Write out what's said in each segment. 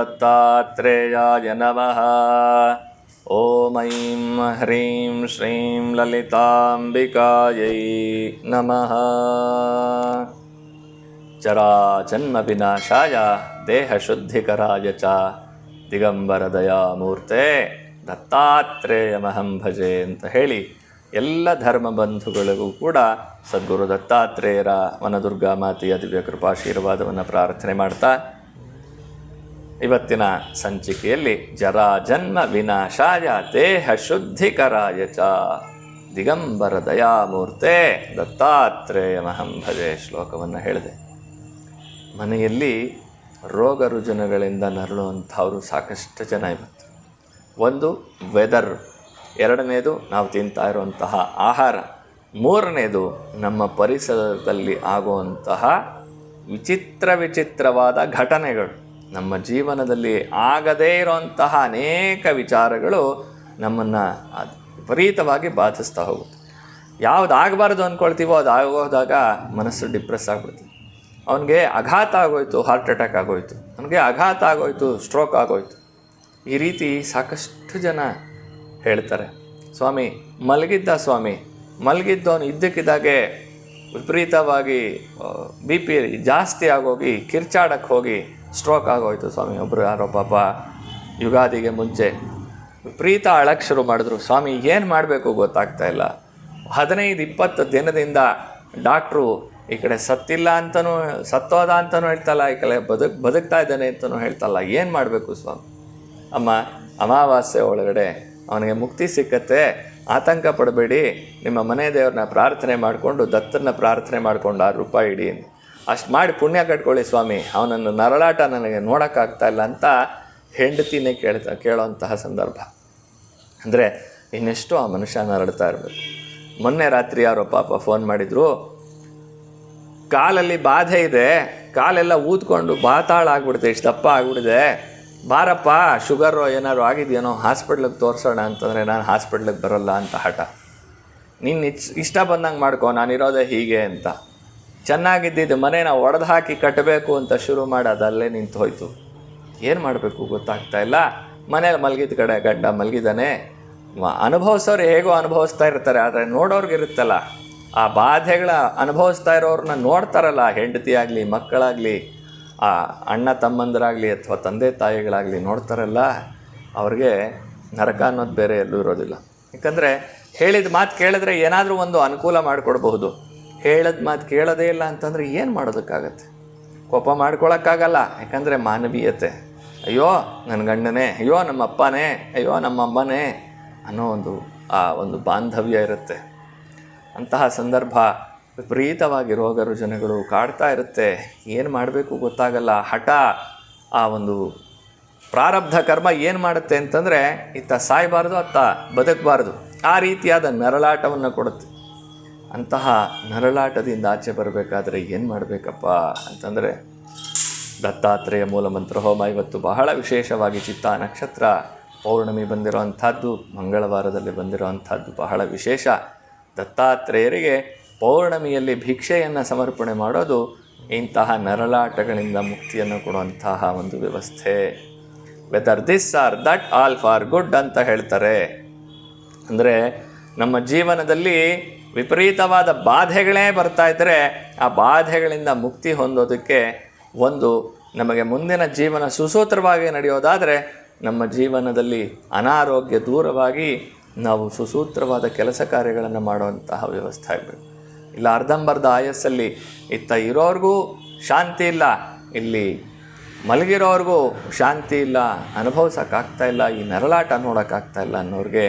दत्तात्रेयाय नमः ॐ ऐं ह्रीं श्रीं ललिताम्बिकायै नमः ಚರಾಜನ್ಮವಿನಾಶಾಯ ದೇಹಶುದ್ಧಿಕರಾಯ ಚ ದಿಗಂಬರದಯಾಮೂರ್ತೆ ದತ್ತಾತ್ರೇಯಮಹಂ ಭಜೆ ಅಂತ ಹೇಳಿ ಎಲ್ಲ ಧರ್ಮ ಬಂಧುಗಳಿಗೂ ಕೂಡ ಸದ್ಗುರು ದತ್ತಾತ್ರೇಯರ ವನದುರ್ಗಾ ಮಾತೆಯ ದಿವ್ಯ ಕೃಪಾಶೀರ್ವಾದವನ್ನು ಪ್ರಾರ್ಥನೆ ಮಾಡ್ತಾ ಇವತ್ತಿನ ಸಂಚಿಕೆಯಲ್ಲಿ ಜರಾಜನ್ಮ ವಿನಾಶಾಯ ದೇಹ ಶುದ್ಧಿಕರಾಯ ಚ. ದಿಗಂಬರ ದಯಾಮೂರ್ತೆ ದತ್ತಾತ್ರೇಯ ಮಹಂಭಜೆ ಶ್ಲೋಕವನ್ನು ಹೇಳಿದೆ. ಮನೆಯಲ್ಲಿ ರೋಗ ರುಜಿನಗಳಿಂದ ನರಳುವಂಥವರು ಸಾಕಷ್ಟು ಜನ ಇವತ್ತು. ಒಂದು ವೆದರ್ ಎರಡನೇದು, ನಾವು ತಿಂತಾ ಇರುವಂತಹ ಆಹಾರ. ಮೂರನೇದು, ನಮ್ಮ ಪರಿಸರದಲ್ಲಿ ಆಗುವಂತಹ ವಿಚಿತ್ರ ವಿಚಿತ್ರವಾದ ಘಟನೆಗಳು. ನಮ್ಮ ಜೀವನದಲ್ಲಿ ಆಗದೇ ಇರೋಂತಹ ಅನೇಕ ವಿಚಾರಗಳು ನಮ್ಮನ್ನು ವಿಪರೀತವಾಗಿ ಬಾಧಿಸ್ತಾ ಹೋಗುತ್ತೆ. ಯಾವುದು ಆಗಬಾರ್ದು ಅಂದ್ಕೊಳ್ತೀವೋ ಅದು ಆಗೋದಾಗ ಮನಸ್ಸು ಡಿಪ್ರೆಸ್ ಆಗ್ಬಿಡ್ತೀವಿ ಅವನಿಗೆ ಆಘಾತ ಆಗೋಯ್ತು ಹಾರ್ಟ್ ಅಟ್ಯಾಕ್ ಆಗೋಯ್ತು. ಅವನಿಗೆ ಆಘಾತ ಆಗೋಯ್ತು ಸ್ಟ್ರೋಕ್ ಆಗೋಯ್ತು. ಈ ರೀತಿ ಸಾಕಷ್ಟು ಜನ ಹೇಳ್ತಾರೆ, ಸ್ವಾಮಿ, ಮಲಗಿದ್ದ ಸ್ವಾಮಿ, ಮಲಗಿದ್ದವನು ಇದ್ದಕ್ಕಿದ್ದಾಗೆ ವಿಪರೀತವಾಗಿ ಬಿ ಪಿ ಜಾಸ್ತಿ ಆಗೋಗಿ ಕಿರ್ಚಾಡಕ್ಕೆ ಹೋಗಿ ಸ್ಟ್ರೋಕ್ ಆಗೋಯ್ತು ಸ್ವಾಮಿ ಒಬ್ಬರು ಯಾರೋ ಪಾಪ ಯುಗಾದಿಗೆ ಮುಂಚೆ ವಿಪರೀತ ಅಳಕ್ಕೆ ಶುರು ಮಾಡಿದ್ರು. ಸ್ವಾಮಿ, ಏನು ಮಾಡಬೇಕು ಗೊತ್ತಾಗ್ತಾ ಇಲ್ಲ. ಹದಿನೈದು ಇಪ್ಪತ್ತು ದಿನದಿಂದ ಡಾಕ್ಟ್ರು ಈ ಕಡೆ ಸತ್ತಿಲ್ಲ ಅಂತಲೂ ಸತ್ತೋದ ಅಂತಲೂ ಹೇಳ್ತಲ್ಲ, ಈ ಕಡೆ ಬದುಕ್, ಬದುಕ್ತಾ ಇದ್ದಾನೆ ಅಂತಲೂ ಹೇಳ್ತಲ್ಲ, ಏನು ಮಾಡಬೇಕು ಸ್ವಾಮಿ? ಅಮ್ಮ, ಅಮಾವಾಸ್ಯೆ ಒಳಗಡೆ ಅವನಿಗೆ ಮುಕ್ತಿ ಸಿಕ್ಕತ್ತೆ, ಆತಂಕ ಪಡಬೇಡಿ, ನಿಮ್ಮ ಮನೆ ದೇವ್ರನ್ನ ಪ್ರಾರ್ಥನೆ ಮಾಡಿಕೊಂಡು ದತ್ತನ ಪ್ರಾರ್ಥನೆ ಮಾಡಿಕೊಂಡು ಆರು ರೂಪಾಯಿ ಇಡಿ ಅಷ್ಟು ಮಾಡಿ ಪುಣ್ಯ ಕಟ್ಕೊಳ್ಳಿ ಸ್ವಾಮಿ. ಅವನನ್ನು ನರಳಾಟ ನನಗೆ ನೋಡೋಕ್ಕಾಗ್ತಾ ಇಲ್ಲ ಅಂತ ಹೆಂಡತಿನೇ ಕೇಳ್ತಾ ಕೇಳೋವಂತಹ ಸಂದರ್ಭ. ಅಂದರೆ ಇನ್ನೆಷ್ಟು ಆ ಮನುಷ್ಯ ನರಳ್ತಾ ಇರಬೇಕು. ಮೊನ್ನೆ ರಾತ್ರಿ ಯಾರೋ ಪಾಪ ಫೋನ್ ಮಾಡಿದರು, ಕಾಲಲ್ಲಿ ಬಾಧೆ ಇದೆ. ಕಾಲೆಲ್ಲ ಊದ್ಕೊಂಡು ಬಾತಾಳ ಆಗ್ಬಿಡುತ್ತೆ ಇಷ್ಟು ದಪ್ಪ ಆಗ್ಬಿಡಿದೆ. ಬಾರಪ್ಪ ಶುಗರು ಏನಾದ್ರು ಆಗಿದೆಯೇನೋ, ಹಾಸ್ಪಿಟ್ಲಿಗೆ ತೋರಿಸೋಣ ಅಂತಂದರೆ ನಾನು ಹಾಸ್ಪಿಟ್ಲಿಗೆ ಬರೋಲ್ಲ ಅಂತ ಹಠ. ನೀನು ಇಚ್, ಇಷ್ಟ ಬಂದಂಗೆ ಮಾಡ್ಕೊ ನಾನಿರೋದೇ ಹೀಗೆ ಅಂತ. ಚೆನ್ನಾಗಿದ್ದಿದ್ದು ಮನೇನ ಒಡೆದು ಹಾಕಿ ಕಟ್ಟಬೇಕು ಅಂತ ಶುರು ಮಾಡಿ ಅದಲ್ಲೇ ನಿಂತು ಹೋಯ್ತು. ಏನು ಮಾಡಬೇಕು ಗೊತ್ತಾಗ್ತಾ ಇಲ್ಲ. ಮನೇಲಿ ಮಲಗಿದ ಕಡೆ ಗಡ್ಡ ಮಲಗಿದಾನೆ. ಅನುಭವಿಸೋರು ಹೇಗೋ ಅನುಭವಿಸ್ತಾ ಇರ್ತಾರೆ, ಆದರೆ ನೋಡೋರ್ಗೆ ಇರುತ್ತಲ್ಲ. ಆ ಬಾಧೆಗಳ ಅನುಭವಿಸ್ತಾ ಇರೋರನ್ನ ನೋಡ್ತಾರಲ್ಲ ಹೆಂಡತಿ ಆಗಲಿ ಮಕ್ಕಳಾಗಲಿ, ಆ ಅಣ್ಣ ತಮ್ಮಂದರಾಗಲಿ ಅಥವಾ ತಂದೆ ತಾಯಿಗಳಾಗಲಿ ನೋಡ್ತಾರಲ್ಲ, ಅವ್ರಿಗೆ ನರಕ ಅನ್ನೋದು ಬೇರೆ ಎಲ್ಲೂ ಇರೋದಿಲ್ಲ. ಯಾಕಂದರೆ ಹೇಳಿದ ಮಾತು ಕೇಳಿದ್ರೆ ಏನಾದರೂ ಒಂದು ಅನುಕೂಲ ಮಾಡಿಕೊಡ್ಬಹುದು. ಹೇಳಿದ ಮಾತು ಕೇಳೋದೇ ಇಲ್ಲ ಅಂತಂದರೆ ಏನು ಮಾಡೋದಕ್ಕಾಗತ್ತೆ? ಕೋಪ ಮಾಡ್ಕೊಳಕ್ಕಾಗಲ್ಲ, ಯಾಕಂದರೆ ಮಾನವೀಯತೆ. ಅಯ್ಯೋ ನನ್ನ ಗಂಡನೇ, ಅಯ್ಯೋ ನಮ್ಮ ಅಪ್ಪನೇ ಅಯ್ಯೋ ನಮ್ಮ ಅಮ್ಮನೇ ಅನ್ನೋ ಒಂದು, ಆ ಒಂದು ಬಾಂಧವ್ಯ ಇರುತ್ತೆ. ಅಂತಹ ಸಂದರ್ಭ ವಿಪರೀತವಾಗಿ ರೋಗ ರುಜಿನಗಳು ಕಾಡ್ತಾ ಇರುತ್ತೆ. ಏನು ಮಾಡಬೇಕು ಗೊತ್ತಾಗಲ್ಲ. ಹಠ ಆ ಒಂದು ಪ್ರಾರಬ್ಧ ಕರ್ಮ ಏನು ಮಾಡುತ್ತೆ ಅಂತಂದರೆ, ಇತ್ತ ಸಾಯಬಾರ್ದು, ಅತ್ತ ಬದುಕಬಾರ್ದು. ಆ ರೀತಿಯಾದ ನರಳಾಟವನ್ನು ಕೊಡುತ್ತೆ. ಅಂತಹ ನರಳಾಟದಿಂದ ಆಚೆ ಬರಬೇಕಾದ್ರೆ ಏನು ಮಾಡಬೇಕಪ್ಪ ಅಂತಂದರೆ ದತ್ತಾತ್ರೇಯ ಮೂಲಮಂತ್ರ ಹೋಮ. ಇವತ್ತು ಬಹಳ ವಿಶೇಷವಾಗಿ ಚಿತ್ತ ನಕ್ಷತ್ರ ಪೌರ್ಣಮಿ ಬಂದಿರುವಂಥದ್ದು, ಮಂಗಳವಾರದಲ್ಲಿ ಬಂದಿರುವಂಥದ್ದು ಬಹಳ ವಿಶೇಷ. ದತ್ತಾತ್ರೇಯರಿಗೆ ಪೌರ್ಣಮಿಯಲ್ಲಿ ಭಿಕ್ಷೆಯನ್ನು ಸಮರ್ಪಣೆ ಮಾಡೋದು ಇಂತಹ ನರಳಾಟಗಳಿಂದ ಮುಕ್ತಿಯನ್ನು ಕೊಡುವಂತಹ ಒಂದು ವ್ಯವಸ್ಥೆ. Whether this are that all for good ಅಂತ ಹೇಳ್ತಾರೆ. ಅಂದರೆ ನಮ್ಮ ಜೀವನದಲ್ಲಿ ವಿಪರೀತವಾದ ಬಾಧೆಗಳೇ ಬರ್ತಾ ಇದ್ದರೆ ಆ ಬಾಧೆಗಳಿಂದ ಮುಕ್ತಿ ಹೊಂದೋದಕ್ಕೆ ಒಂದು ನಮಗೆ ಮುಂದಿನ ಜೀವನ ಸುಸೂತ್ರವಾಗಿ ನಡೆಯೋದಾದರೆ ನಮ್ಮ ಜೀವನದಲ್ಲಿ ಅನಾರೋಗ್ಯ ದೂರವಾಗಿ ನಾವು ಸುಸೂತ್ರವಾದ ಕೆಲಸ ಕಾರ್ಯಗಳನ್ನು ಮಾಡುವಂತಹ ವ್ಯವಸ್ಥೆ ಆಗಬೇಕು. ಇಲ್ಲ ಅರ್ಧಂಬರ್ಧ ಆಯಸ್ಸಲ್ಲಿ ಇತ್ತ ಇರೋರಿಗೂ ಶಾಂತಿ ಇಲ್ಲ, ಇಲ್ಲಿ ಮಲಗಿರೋರಿಗೂ ಶಾಂತಿ ಇಲ್ಲ, ಅನುಭವಿಸೋಕ್ಕಾಗ್ತಾ ಇಲ್ಲ, ಈ ನರಳಾಟ ನೋಡೋಕ್ಕಾಗ್ತಾ ಇಲ್ಲ ಅನ್ನೋರಿಗೆ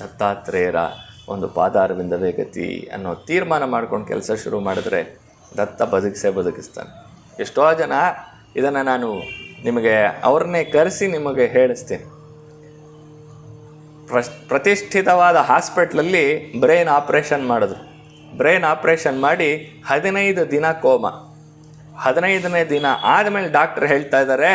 ದತ್ತಾತ್ರೇಯರ ಒಂದು ಪಾದಾರವಿಂದವೇ ಗತಿ ಅನ್ನೋ ತೀರ್ಮಾನ ಮಾಡ್ಕೊಂಡು ಕೆಲಸ ಶುರು ಮಾಡಿದ್ರೆ ದತ್ತ ಬದುಕಿಸೇ ಬದುಕಿಸ್ತಾನೆ. ಎಷ್ಟೋ ಜನ ಇದನ್ನು ನಾನು ನಿಮಗೆ ಅವ್ರನ್ನೇ ಕರೆಸಿ ನಿಮಗೆ ಹೇಳಿಸ್ತೀನಿ. ಪ್ರಶ್, ಪ್ರತಿಷ್ಠಿತವಾದ ಹಾಸ್ಪಿಟ್ಲಲ್ಲಿ ಬ್ರೈನ್ ಆಪ್ರೇಷನ್ ಮಾಡಿದ್ರು. ಬ್ರೈನ್ ಆಪ್ರೇಷನ್ ಮಾಡಿ ಹದಿನೈದು ದಿನ ಕೋಮ. ಹದಿನೈದನೇ ದಿನ ಆದಮೇಲೆ ಡಾಕ್ಟ್ರ್ ಹೇಳ್ತಾ ಇದ್ದಾರೆ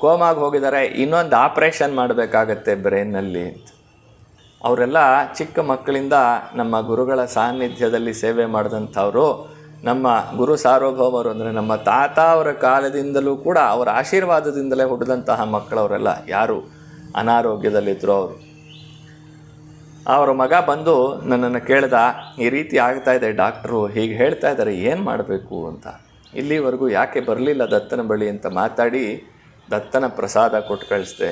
ಕೋಮಾಗಿ ಹೋಗಿದ್ದಾರೆ ಇನ್ನೊಂದು ಆಪ್ರೇಷನ್ ಮಾಡಬೇಕಾಗತ್ತೆ ಬ್ರೈನ್ನಲ್ಲಿ ಅಂತ. ಅವರೆಲ್ಲ ಚಿಕ್ಕ ಮಕ್ಕಳಿಂದ ನಮ್ಮ ಗುರುಗಳ ಸಾನ್ನಿಧ್ಯದಲ್ಲಿ ಸೇವೆ ಮಾಡಿದಂಥವರು, ನಮ್ಮ ಗುರು ಸಾರ್ವಭೌಮರು ಅಂದರೆ ನಮ್ಮ ತಾತ ಅವರ ಕಾಲದಿಂದಲೂ ಕೂಡ ಅವರ ಆಶೀರ್ವಾದದಿಂದಲೇ ಹುಟ್ಟಿದಂತಹ ಮಕ್ಕಳವರೆಲ್ಲ ಯಾರು? ಅನಾರೋಗ್ಯದಲ್ಲಿದ್ದರು ಅವರು. ಅವರ ಮಗ ಬಂದು ನನ್ನನ್ನು ಕೇಳ್ದ, ಈ ರೀತಿ ಆಗ್ತಾ ಇದೆ ಡಾಕ್ಟ್ರು, ಹೀಗೆ ಹೇಳ್ತಾ ಇದ್ದಾರೆ, ಏನು ಮಾಡಬೇಕು ಅಂತ. ಇಲ್ಲಿವರೆಗೂ ಯಾಕೆ ಬರಲಿಲ್ಲ ದತ್ತನ ಬಳಿ ಅಂತ ಮಾತಾಡಿ ದತ್ತನ ಪ್ರಸಾದ ಕೊಟ್ಟು ಕಳಿಸ್ದೆ.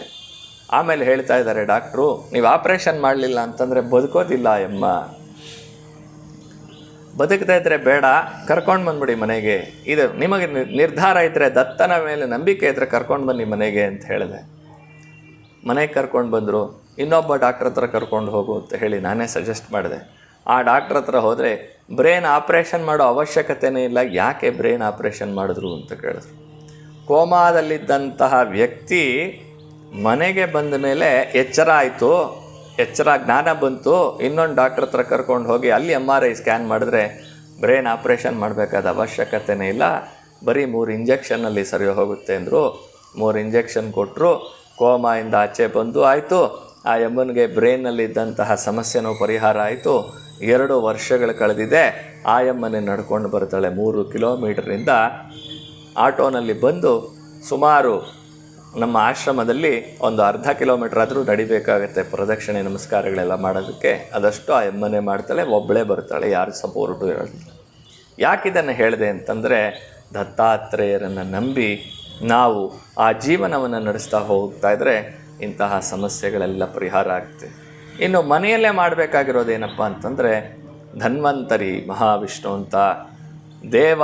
ಆಮೇಲೆ ಹೇಳ್ತಾ ಇದ್ದಾರೆ ಡಾಕ್ಟ್ರು, ನೀವು ಆಪ್ರೇಷನ್ ಮಾಡಲಿಲ್ಲ ಅಂತಂದರೆ ಬದುಕೋದಿಲ್ಲ ಎಮ್ಮ. ಬದುಕದೇ ಇದ್ದರೆ ಬೇಡ, ಕರ್ಕೊಂಡು ಬಂದ್ಬಿಡಿ ಮನೆಗೆ. ಇದು ನಿಮಗೆ ನಿರ್- ನಿರ್ಧಾರ ಇದ್ದರೆ ದತ್ತನ ಮೇಲೆ ನಂಬಿಕೆ ಇದ್ದರೆ ಕರ್ಕೊಂಡು ಬನ್ನಿ ಮನೆಗೆ, ಅಂತ ಹೇಳಿದೆ. ಮನೆಗೆ ಕರ್ಕೊಂಡು ಬಂದರು, ಇನ್ನೊಬ್ಬ ಡಾಕ್ಟ್ರ್ ಹತ್ರ ಕರ್ಕೊಂಡು ಹೋಗು, ಅಂತ ಹೇಳಿ ನಾನೇ ಸಜೆಸ್ಟ್ ಮಾಡಿದೆ. ಆ ಡಾಕ್ಟ್ರ್ ಹತ್ರ ಹೋದರೆ, ಬ್ರೈನ್ ಆಪ್ರೇಷನ್ ಮಾಡೋ ಅವಶ್ಯಕತೆನೇ ಇಲ್ಲ, ಯಾಕೆ ಬ್ರೈನ್ ಆಪ್ರೇಷನ್ ಮಾಡಿದ್ರು? ಅಂತ ಕೇಳಿದ್ರು. ಕೋಮಾದಲ್ಲಿದ್ದಂತಹ ವ್ಯಕ್ತಿ ಮನೆಗೆ ಬಂದ ಮೇಲೆ ಎಚ್ಚರ ಆಯಿತು. ಎಚ್ಚರ ಜ್ಞಾನ ಬಂತು. ಇನ್ನೊಂದು ಡಾಕ್ಟ್ರ್ ಹತ್ರ ಕರ್ಕೊಂಡು ಹೋಗಿ ಅಲ್ಲಿ ಎಂ ಆರ್ ಐ ಸ್ಕ್ಯಾನ್ ಮಾಡಿದ್ರೆ ಬ್ರೈನ್ ಆಪ್ರೇಷನ್ ಮಾಡಬೇಕಾದ ಅವಶ್ಯಕತೆನೇ ಇಲ್ಲ. ಬರೀ ಮೂರು ಇಂಜೆಕ್ಷನ್ನಲ್ಲಿ ಸರಿ ಹೋಗುತ್ತೆ ಅಂದರು. ಮೂರು ಇಂಜೆಕ್ಷನ್ ಕೊಟ್ಟರು ಕೋಮಾಯಿಂದ ಆಚೆ ಬಂದು ಆಯಿತು. ಆ ಎಮ್ಮನಿಗೆ ಬ್ರೈನ್ನಲ್ಲಿದ್ದಂತಹ ಸಮಸ್ಯೆನೂ ಪರಿಹಾರ ಆಯಿತು. ಎರಡು ವರ್ಷಗಳು ಕಳೆದಿದೆ. ಆ ಎಮ್ಮನೆ ನಡ್ಕೊಂಡು ಬರ್ತಾಳೆ. ಮೂರು ಕಿಲೋಮೀಟರಿಂದ ಆಟೋನಲ್ಲಿ ಬಂದು ಸುಮಾರು ನಮ್ಮ ಆಶ್ರಮದಲ್ಲಿ ಒಂದು ಅರ್ಧ ಕಿಲೋಮೀಟ್ರ್ ಆದರೂ ನಡಿಬೇಕಾಗತ್ತೆ. ಪ್ರದಕ್ಷಿಣೆ ನಮಸ್ಕಾರಗಳೆಲ್ಲ ಮಾಡೋದಕ್ಕೆ. ಅದಷ್ಟು ಆ ಎಮ್ಮನೆ ಮಾಡ್ತಾಳೆ ಒಬ್ಬಳೇ ಬರ್ತಾಳೆ, ಯಾರು ಸಪೋರ್ಟು ಹೇಳೋದಿಲ್ಲ ಯಾಕಿದನ್ನು ಹೇಳಿದೆ ಅಂತಂದರೆ, ದತ್ತಾತ್ರೇಯರನ್ನು ನಂಬಿ ನಾವು ಆ ಜೀವನವನ್ನು ನಡೆಸ್ತಾ ಹೋಗ್ತಾ ಇದ್ದರೆ ಇಂತಹ ಸಮಸ್ಯೆಗಳೆಲ್ಲ ಪರಿಹಾರ ಆಗುತ್ತೆ ಇನ್ನು ಮನೆಯಲ್ಲೇ ಮಾಡಬೇಕಾಗಿರೋದೇನಪ್ಪ ಅಂತಂದರೆ, ಧನ್ವಂತರಿ ಮಹಾವಿಷ್ಣು ಅಂತ ದೇವ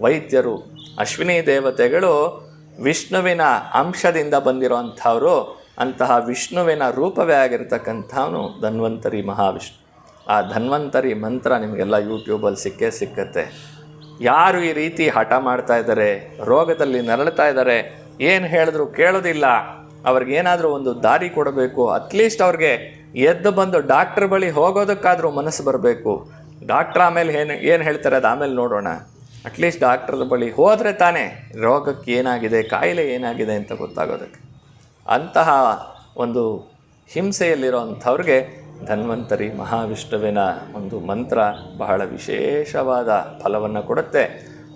ವೈದ್ಯರು, ಅಶ್ವಿನಿ ದೇವತೆಗಳು ವಿಷ್ಣುವಿನ ಅಂಶದಿಂದ ಬಂದಿರುವಂಥವರು, ಅಂತಹ ವಿಷ್ಣುವಿನ ರೂಪವೇ ಆಗಿರ್ತಕ್ಕಂಥವನು ಧನ್ವಂತರಿ ಮಹಾವಿಷ್ಣು. ಆ ಧನ್ವಂತರಿ ಮಂತ್ರ ನಿಮಗೆಲ್ಲ ಯೂಟ್ಯೂಬಲ್ಲಿ ಸಿಕ್ಕೇ ಸಿಕ್ಕತ್ತೆ. ಯಾರು ಈ ರೀತಿ ಹಠ ಮಾಡ್ತಾ ಇದ್ದಾರೆ, ರೋಗದಲ್ಲಿ ನರಳ್ತಾ ಇದ್ದಾರೆ, ಏನು ಹೇಳಿದ್ರು ಕೇಳೋದಿಲ್ಲ ಅವ್ರಿಗೇನಾದರೂ ಒಂದು ದಾರಿ ಕೊಡಬೇಕು ಅಟ್ಲೀಸ್ಟ್ ಅವ್ರಿಗೆ ಎದ್ದು ಬಂದು ಡಾಕ್ಟ್ರ್ ಬಳಿ ಹೋಗೋದಕ್ಕಾದರೂ ಮನಸ್ಸು ಬರಬೇಕು. ಡಾಕ್ಟ್ರ್ ಆಮೇಲೆ ಏನು ಏನು ಹೇಳ್ತಾರೆ ಅದು ಆಮೇಲೆ ನೋಡೋಣ. ಅಟ್ಲೀಸ್ಟ್ ಡಾಕ್ಟ್ರದ ಬಳಿ ಹೋದರೆ ತಾನೇ ರೋಗಕ್ಕೆ ಏನಾಗಿದೆ, ಕಾಯಿಲೆ ಏನಾಗಿದೆ ಅಂತ ಗೊತ್ತಾಗೋದಕ್ಕೆ. ಅಂತಹ ಒಂದು ಹಿಂಸೆಯಲ್ಲಿರೋಂಥವ್ರಿಗೆ ಧನ್ವಂತರಿ ಮಹಾವಿಷ್ಣುವಿನ ಒಂದು ಮಂತ್ರ ಬಹಳ ವಿಶೇಷವಾದ ಫಲವನ್ನು ಕೊಡುತ್ತೆ.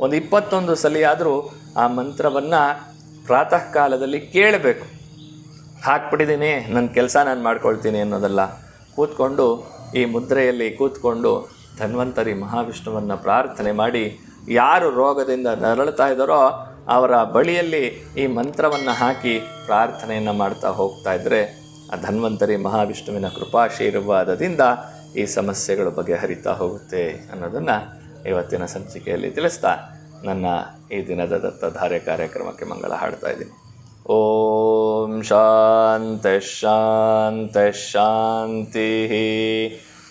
ಒಂದು ಇಪ್ಪತ್ತೊಂದು ಸಲಿಯಾದರೂ ಆ ಮಂತ್ರವನ್ನು ಪ್ರಾತಃ ಕಾಲದಲ್ಲಿ ಕೇಳಬೇಕು. ಹಾಕ್ಬಿಟ್ಟಿದ್ದೀನಿ ನನ್ನ ಕೆಲಸ ನಾನು ಮಾಡ್ಕೊಳ್ತೀನಿ ಅನ್ನೋದಲ್ಲ ಕೂತ್ಕೊಂಡು ಈ ಮುದ್ರೆಯಲ್ಲಿ ಕೂತ್ಕೊಂಡು ಧನ್ವಂತರಿ ಮಹಾವಿಷ್ಣುವನ್ನು ಪ್ರಾರ್ಥನೆ ಮಾಡಿ ಯಾರು ರೋಗದಿಂದ ನರಳುತ್ತಾ ಇದ್ದಾರೋ ಅವರ ಬಳಿಯಲ್ಲಿ ಈ ಮಂತ್ರವನ್ನು ಹಾಕಿ ಪ್ರಾರ್ಥನೆಯನ್ನು ಮಾಡ್ತಾ ಹೋಗ್ತಾ ಇದ್ದರೆ ಆ ಧನ್ವಂತರಿ ಮಹಾವಿಷ್ಣುವಿನ ಕೃಪಾಶೀರ್ವಾದದಿಂದ ಈ ಸಮಸ್ಯೆಗಳು ಬಗೆಹರಿತಾ ಹೋಗುತ್ತೆ ಅನ್ನೋದನ್ನು ಇವತ್ತಿನ ಸಂಚಿಕೆಯಲ್ಲಿ ತಿಳಿಸ್ತಾ ನನ್ನ ಈ ದಿನದ ದತ್ತಧಾರೆ ಕಾರ್ಯಕ್ರಮಕ್ಕೆ ಮಂಗಳ ಹಾಡ್ತಾ ಇದ್ದೀನಿ. ಓಂ ಶಾಂತ ಶಾಂತ ಶಾಂತಿ.